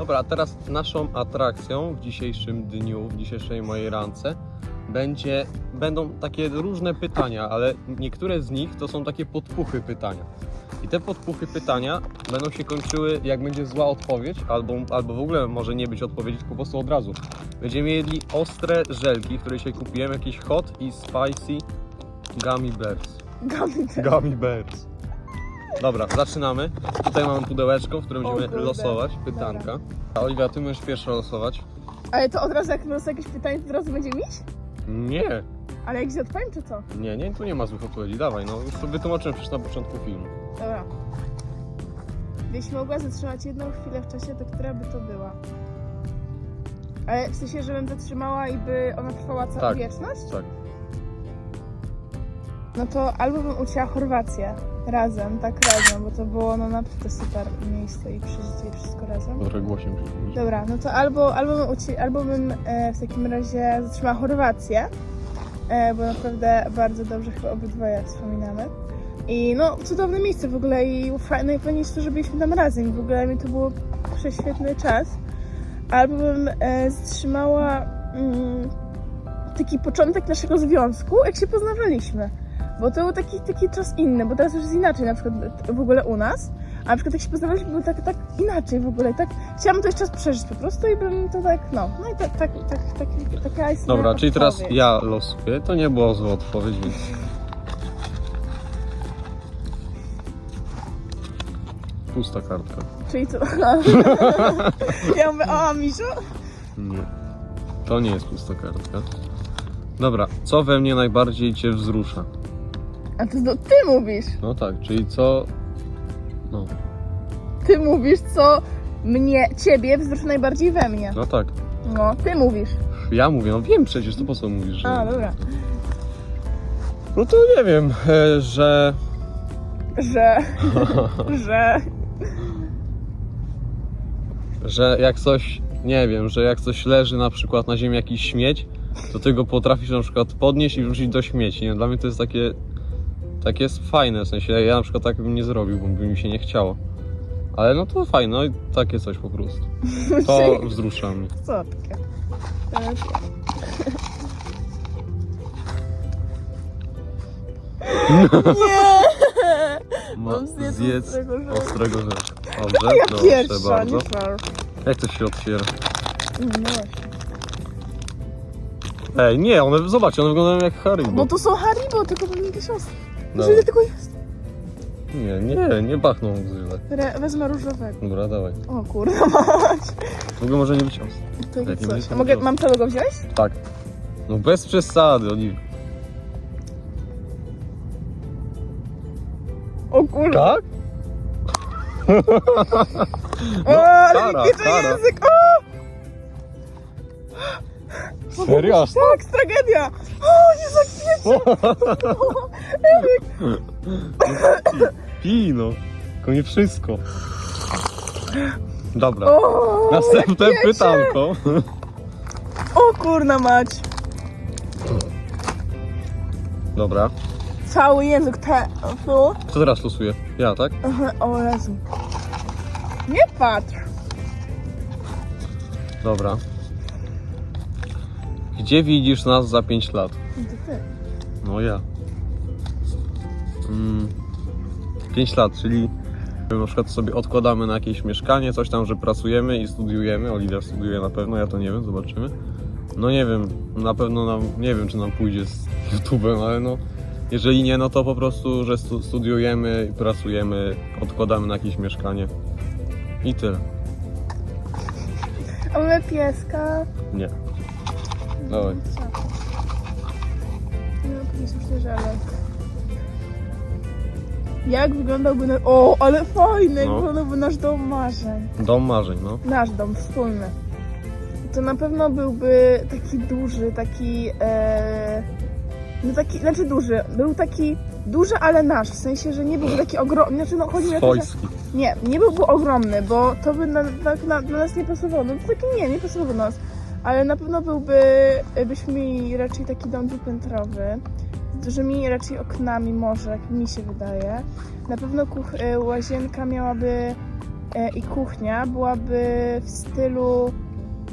Dobra, a teraz naszą atrakcją w dzisiejszym dniu, w dzisiejszej mojej rance będzie, będą takie różne pytania, ale niektóre z nich to są takie podpuchy pytania. I te podpuchy pytania będą się kończyły, jak będzie zła odpowiedź, albo, albo w ogóle może nie być odpowiedzi, tylko po prostu od razu. Będziemy mieli ostre żelki, które dzisiaj kupiłem, jakieś hot i spicy gummy bears. Gummy Gummy bears. Dobra, zaczynamy. Tutaj mamy pudełeczko, w którym O będziemy kurde. losować pytanka. A Oliwia, ty możesz pierwsza losować? Ale to od razu jak prostu jakieś pytanie, to od razu będzie miś? Nie, Ale jak się odpowiem, czy co? nie, nie, tu nie ma złych odpowiedzi. Dawaj, no już to wytłumaczyłem przecież na początku filmu. Dobra. Gdybyś mogła zatrzymać jedną chwilę w czasie, to która by to była? Ale w sensie, żebym zatrzymała i by ona trwała całą Tak. wieczność? Tak. No to albo bym ucięła Chorwację razem, tak razem, bo to było no naprawdę super miejsce i przeżycie i wszystko razem. Muszę mówić. Dobra, no to albo, albo bym, uci- albo bym e, w takim razie zatrzymała Chorwację, e, bo naprawdę bardzo dobrze chyba obydwoje wspominamy. I no, cudowne miejsce w ogóle i fa- najfajniejsze to, że byliśmy tam razem i w ogóle mi to był prześwietny czas. Albo bym e, zatrzymała mm, taki początek naszego związku, jak się poznawaliśmy. Bo to był taki, taki czas inny, bo teraz już jest inaczej na przykład w ogóle u nas. A na przykład jak się poznawaliśmy, było tak, tak inaczej w ogóle. Tak, chciałam to jeszcze czas przeżyć po prostu i bym to tak, no. No i tak, tak, tak, tak, taka jest Dobra, czyli teraz ja losuję. To nie było zła odpowiedź, więc... Pusta kartka. Czyli co? ja mówię, o, Misiu? Nie. To nie jest pusta kartka. Dobra, co we mnie najbardziej cię wzrusza? A to, to ty mówisz. No tak, czyli co... No, Ty mówisz, co mnie, ciebie wzrusza najbardziej we mnie. no tak. No, ty mówisz. Ja mówię, no wiem przecież, to po co mówisz, że... A, dobra. No to nie wiem, e, że... Że, że, że jak coś, nie wiem, że jak coś leży na przykład na ziemi jakiś śmieć, to ty go potrafisz na przykład podnieść i wrzucić do śmieci. Nie? Dla mnie to jest takie, takie jest fajne, w sensie ja na przykład tak bym nie zrobił, bo by mi się nie chciało. Ale no to fajne, no i takie coś po prostu. To wzrusza mnie. Teraz ja. Nie! Ma, Mam zjedz zjedz ostrego ostrego. Dobrze, Ja proszę pierwsza, bardzo. nie fair. Jak to się otwiera? No. Ej, nie, one, zobaczcie, one wyglądają jak Haribo. Bo to są Haribo, tylko pewnie te siostry. No. Że ile tylko jest? Nie, nie, nie pachną źle. Re- Wezmę różowego. Dobra, dawaj. O kurde, mać. W ogóle może nie być ostre. To nie coś. A mogę, mam całego wziąć? Tak. No bez przesady, oni. O kurde. Tak? O, ale kara, mi piecze kara. język. O! Serio? aż Tak, tragedia. O, nie zakwiecie. Pij no. Tylko nie wszystko. Dobra. O, Następne jak pytanko. O kurna mać. Dobra. Cały język te... Tu. Kto teraz losuje? Ja, tak? Aha, O Jezu. Nie patrz. Dobra. Gdzie widzisz nas za 5 lat? No. No ja. Mm, 5 lat, czyli na przykład sobie odkładamy na jakieś mieszkanie, coś tam, że pracujemy i studiujemy. Oliwia studiuje na pewno, ja to nie wiem, zobaczymy. No nie wiem, na pewno nam, nie wiem czy nam pójdzie z YouTube'em, ale no jeżeli nie, no to po prostu, że stu, studiujemy i pracujemy, odkładamy na jakieś mieszkanie i tyle. A mamy pieska. Nie. Dawaj. No, powiedz myślę, że ale... Jak wyglądałby na... O, ale fajny! Jak No. wyglądałby nasz dom marzeń. Dom marzeń, no. Nasz dom wspólny. To na pewno byłby taki duży, taki... E... No taki, znaczy duży. Był taki duży, ale nasz. W sensie, że nie byłby taki ogromny. Znaczy, no chodzi mi o to, że... Swojski. Nie, nie byłby ogromny, bo to by na, na, na, na nas nie pasowało. No to taki nie, nie pasował do nas. Ale na pewno byłby, byśmy mieli raczej taki dom dwupiętrowy, z dużymi raczej oknami może, jak mi się wydaje. Na pewno kuch, y, łazienka miałaby e, i kuchnia byłaby w stylu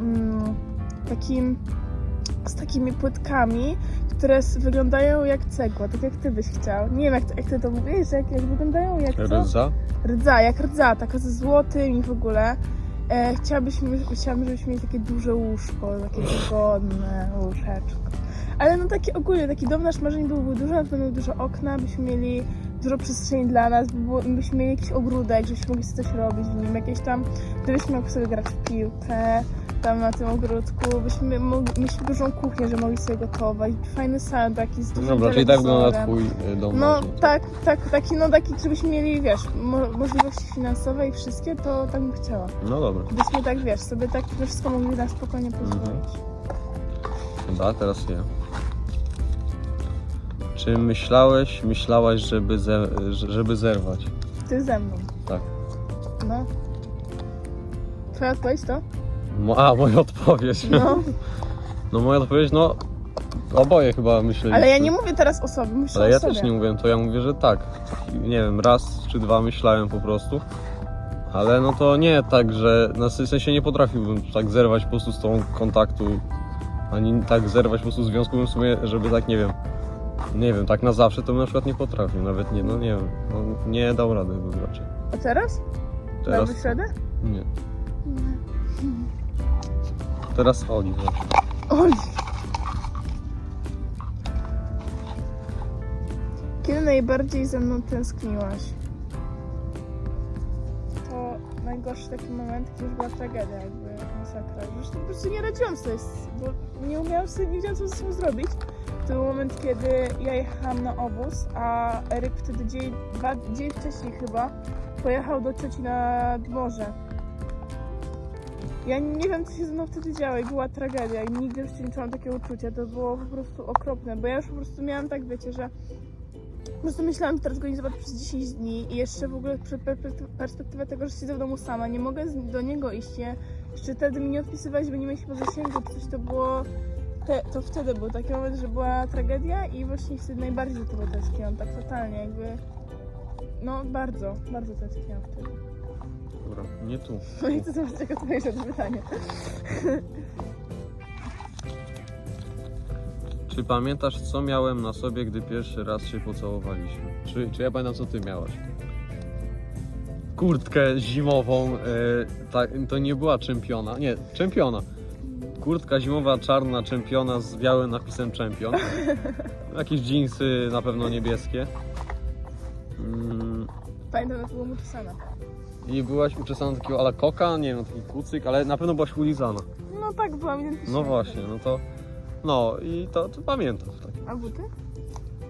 mm, takim z takimi płytkami, które s- wyglądają jak cegła, tak jak ty byś chciał. Nie wiem, jak, jak ty to mówisz, jak, jak wyglądają, jak co? Rydza? Rdza, jak rdza, taka ze złotym i w ogóle. E, chciałabyśmy, chciałabym, żebyśmy mieli takie duże łóżko, takie wygodne łóżeczko. Ale no takie ogólnie, taki dom nasz marzeń byłby duży, na pewno dużo okna, byśmy mieli dużo przestrzeni dla nas, było, byśmy mieli jakiś ogródek, żebyśmy mogli coś robić w nim, jakieś tam, gdybyśmy mogli sobie grać w piłkę, tam na tym ogródku, byśmy mogli, mieliśmy dużą kuchnię, że mogli sobie gotować, fajny salon taki z dużym Dobra, czyli tak wygląda twój y, dom No tak, tak, taki, no taki, żebyśmy mieli, wiesz, mo możliwości finansowe i wszystkie, to tak bym chciała. No dobra. Byśmy tak, wiesz, sobie tak wszystko mogli na spokojnie pozwolić. Dobra, teraz ja. Czy myślałeś, myślałaś, żeby, ze, żeby zerwać? Ty ze mną. Tak. No. Twoja odpowiedź to? Mo- A, moja odpowiedź. No. No moja odpowiedź, no oboje chyba myśleliśmy. Ale ja nie mówię teraz o sobie, myślę Ale ja sobie. też nie mówiłem, to ja mówię, że tak. Nie wiem, raz czy dwa myślałem po prostu. Ale no to nie tak, że na sensie nie potrafiłbym tak zerwać po prostu z tą kontaktu, ani tak zerwać po prostu związku w sumie, żeby tak nie wiem. Nie wiem, tak na zawsze to bym na przykład nie potrafił, nawet nie, no nie wiem, no, nie dał rady bym raczej. A teraz? Teraz Dałbyś radę? nie. Teraz Oli właśnie. Oj. Kiedy najbardziej ze mną tęskniłaś? To najgorszy taki moment, kiedy już była tragedia, jakby masakra. Zresztą po prostu nie radziłam sobie, z- bo nie umiałam sobie, nie wiedziałam co ze sobą zrobić. Był moment, kiedy ja jechałam na obóz, a Eryk wtedy dzień, dwa, dzień wcześniej chyba pojechał do cioci na dworze. Ja nie wiem, co się ze mną wtedy działo i była tragedia i nigdy już nie czułam takiego uczucia. To było po prostu okropne, bo ja już po prostu miałam tak, wiecie, że po prostu myślałam, że teraz go nie zobaczę przez 10 dni i jeszcze w ogóle przed perspekty- perspektywę tego, że siedzę w domu sama, nie mogę do niego iść, nie, jeszcze wtedy mi nie odpisywałeś, bo nie mieliśmy zasięgu, coś to było, te, to wtedy był taki moment, że była tragedia i właśnie wtedy najbardziej tego tęskniłam, tak totalnie, jakby, no bardzo, bardzo tęskniłam wtedy. Dobra, nie tu. No i co zobaczcie, jak odpowiedzieć na to pytanie. Czy pamiętasz, co miałem na sobie, gdy pierwszy raz się pocałowaliśmy? Czy, czy ja pamiętam, co ty miałaś? Kurtkę zimową, e, tak, to nie była czempiona, nie, czempiona. Kurtka zimowa, czarna czempiona z białym napisem czempion. Jakieś dżinsy, na pewno niebieskie. Mm, Pamiętam, jak było mu pisane. I byłaś uczesana do takiego ala koka, nie wiem, taki kucyk, ale na pewno byłaś ulizana. No tak, byłam identycznie. No właśnie, no to... No i to, to pamiętam. A buty?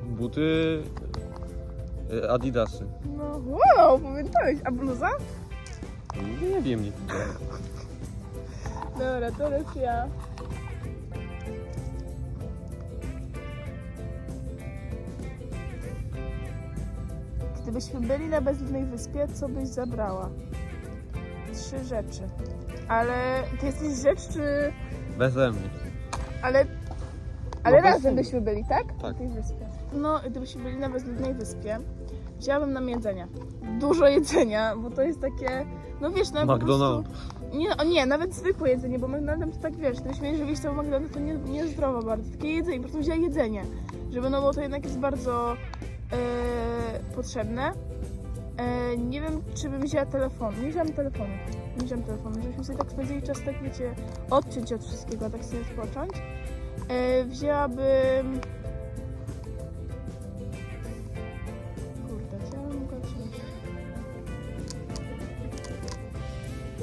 Buty e, Adidasy. No wow, pamiętałeś. A bluza? Nie wiem, nie Dobra, teraz ja. Gdybyśmy byli na bezludnej wyspie, co byś zabrała? Trzy rzeczy. Ale to jesteś rzecz, czy... Beze mnie. Ale... Ale No bez razem byśmy byli, tak? Tak. Na tej wyspie. No, gdybyśmy byli na bezludnej wyspie, wzięłabym nam jedzenia. Dużo jedzenia, bo to jest takie... No wiesz, no po prostu... Nie, o nie, nawet zwykłe jedzenie, bo McDonald's to tak wiesz, gdybyśmy mieli żebyś cały McDonald's to nie, nie zdrowo bardzo. Takie jedzenie, po prostu wzięła jedzenie. Żeby no bo to jednak jest bardzo e, potrzebne. E, nie wiem, czy bym wzięła telefon. Nie wziąłam telefonu. Nie wziąłam telefonu, żebyśmy sobie tak spędzili czas, tak wiecie, odciąć od wszystkiego, tak sobie odpocząć. E, wzięłabym...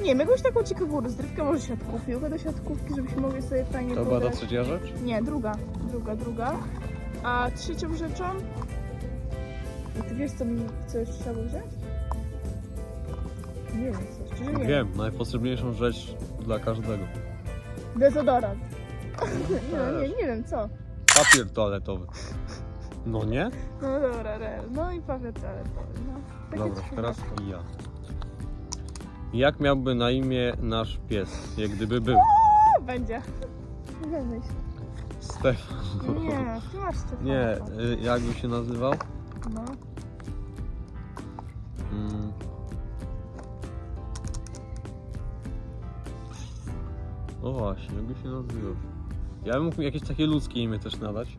Nie wiem, jakąś taką ciekawą rozrywkę, może siatkówkę, piłkę do siatkówki, żebyśmy mogli sobie fajnie To była ta pograć. trzecia rzecz? Nie, druga, druga, druga. A trzecią rzeczą... I ty wiesz, co, mi, co jeszcze trzeba było wziąć? Nie wiem, co, szczerze nie wiem. Najpotrzebniejszą rzecz dla każdego. Dezodorant. nie, no, nie, nie wiem, co. Papier toaletowy. No nie? No dobra, re. No i papier toaletowy, no. Takie Dobra, trzy teraz ja. Jak miałby na imię nasz pies, jak gdyby był? O, będzie. Wymyśl. Stefan. Nie, ty masz Stefana. Nie, tak. y, jak by się nazywał? No. Mm. No właśnie, jakby się nazywał. Ja bym mógł jakieś takie ludzkie imię też nadać.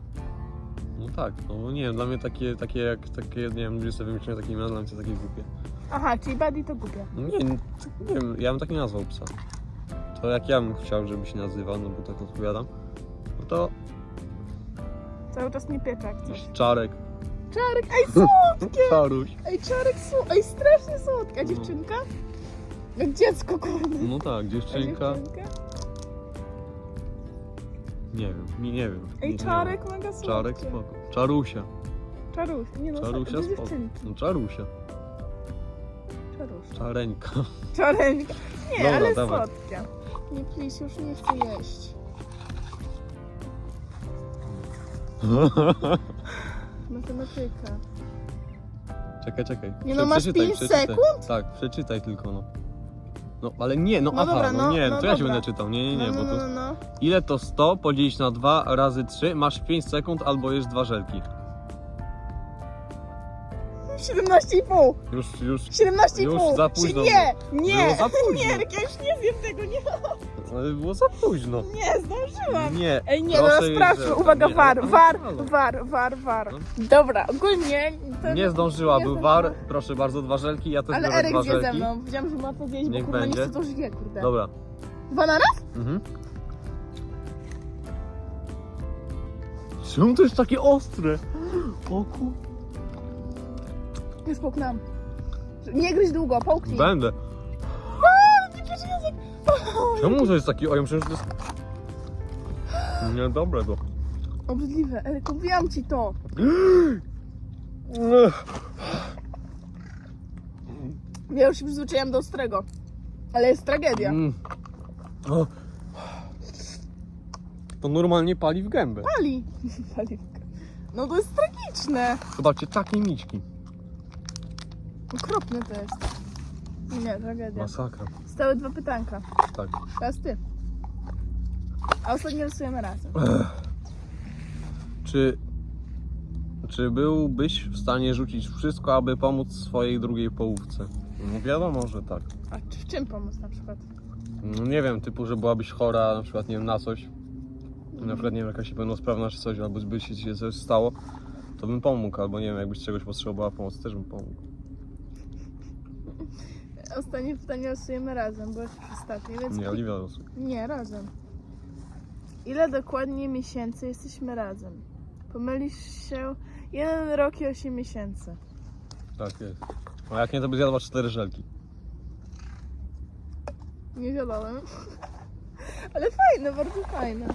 No tak, no nie wiem, dla mnie takie, takie jak, takie, nie wiem, ludzie sobie wymyślają takie imiona, dla mnie to takie głupie. Aha, czyli Buddy to głupie. No nie, nie wiem, ja bym tak nie nazwał psa. To jak ja bym chciał, żeby się nazywał, no bo tak odpowiadam, no to Cały czas mnie pieczak coś. jakiś czarek, Czarek, ej słodkie! czaruś. Ej, czarek słodki, ej strasznie słodka. No. Dziewczynka? Jak dziecko, kurde. No tak, A dziewczynka, nie wiem, nie, nie wiem. nie, Ej, nie czarek wiem. mega słodki. Czarek spoko. Czarusia, Czaruś, nie no, Czarusia do spoko. dziewczynki. No czarusia, Czaruś. czareńka. Czareńka. Nie, Dobra, ale dawaj. słodkie. Nie, please, już nie chcę jeść. Matematyka. Czekaj, czekaj. Nie no, masz Przeczytaj, pięć przeczytaj. sekund? Tak, przeczytaj tylko no. No, ale nie, no, No aha, dobra, no, no, nie, no to ja się dobra. będę czytał, nie, nie, nie, no, bo no, to... no, no. Ile to 100 podzielić na 2 razy 3, masz 5 sekund albo jesz dwa żelki. 17,5! Już, już, 17,5! Już za późno Nie, nie, Było za późno. nie, ja już nie zjem tego, nie, ale było za późno. nie, zdążyłam. Nie, Ej, nie, proszę no jeść sprawdźmy, uwaga, Nie, war, war, war, war, war. No. Dobra, ogólnie... To Nie zdążyła, nie był war, proszę bardzo, dwa żelki, ja też Ale biorę Eryk dwa zje ze żelki. mną, powiedziałam, że ma to zjeść, bo Niech kurwa będzie. nie chce, to żyje, kurde. Dobra. Dwa na raz? Mhm. Czemu to jest takie ostre? O kur... Jest nam. Nie gryź długo, połknij. Będę. Nie Czemu to jest taki... O, ja myślę, że to jest... Niedobre to. Obrzydliwe, Eryk, mówiłam ci to. Ja już się przyzwyczaiłam do ostrego. Ale jest tragedia. Mm. O. To normalnie pali w gębę. Pali. No to jest tragiczne. Zobaczcie, takie miczki. Okropne to jest. Nie, tragedia. Masakra. Stały dwa pytanka. Tak. Teraz ty. A ostatnio rysujemy razem. Czy... Czy byłbyś w stanie rzucić wszystko, aby pomóc swojej drugiej połówce? No wiadomo, że tak. A czy w czym pomóc na przykład? No nie wiem, typu, że byłabyś chora na przykład, nie wiem, na coś. Na przykład, nie wiem, jakaś niepełnosprawna czy coś, albo by się ci coś stało, to bym pomógł, albo nie wiem, jakbyś czegoś potrzebowała pomocy, też bym pomógł. Ostatnie pytanie rysujemy razem, bo jest już ostatnie, więc... Nie, Oliwia losu. Nie, razem. Ile dokładnie miesięcy jesteśmy razem? Pomylisz się... Jeden rok i 8 miesięcy. Tak jest. A jak nie, to by zjadła cztery żelki. Nie wiadomo. Ale fajne, bardzo fajne.